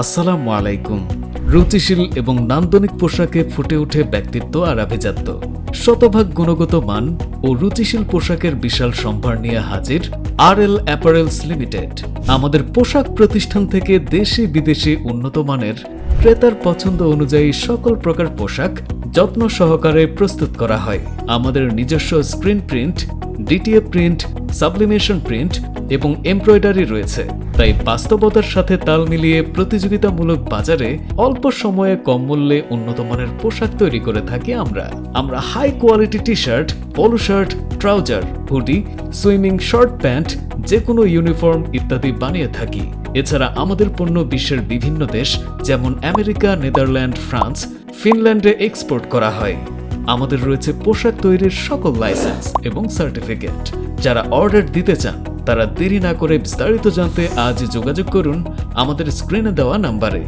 আসসালামু আলাইকুম। রুচিশীল এবং নান্দনিক পোশাকে ফুটে ওঠে ব্যক্তিত্ব আর আভিজাত্য। শতভাগ গুণগত মান ও রুচিশীল পোশাকের বিশাল সম্ভার নিয়ে হাজির আর এল অ্যাপারেলস লিমিটেড। আমাদের পোশাক প্রতিষ্ঠান থেকে দেশি বিদেশি উন্নত মানের ক্রেতার পছন্দ অনুযায়ী সকল প্রকার পোশাক যত্ন সহকারে প্রস্তুত করা হয়। আমাদের নিজস্ব screen print, DTA print, sublimation print এবং এমব্রয়ডারি রয়েছে। তাই বাস্তবতার সাথে তাল মিলিয়ে প্রতিযোগিতামূলক বাজারে অল্প সময়ে কম মূল্যে উন্নত মানের পোশাক তৈরি করে থাকি আমরা। আমরা high quality T shirt polo shirt trouser hoodie swimming short pant যে কোনো ইউনিফর্ম ইত্যাদি বানিয়ে থাকি। এছাড়া আমাদের পণ্য বিশ্বের বিভিন্ন দেশ, যেমন আমেরিকা, নেদারল্যান্ড, ফ্রান্স, ফিনল্যান্ডে এক্সপোর্ট করা হয়। আমাদের রয়েছে পোশাক তৈরির সকল লাইসেন্স এবং সার্টিফিকেট যারা অর্ডার দিতে চান তারা দেরি না করে বিস্তারিত জানতে আজ যোগাযোগ করুন আমাদের স্ক্রিনে দেওয়া নাম্বারে।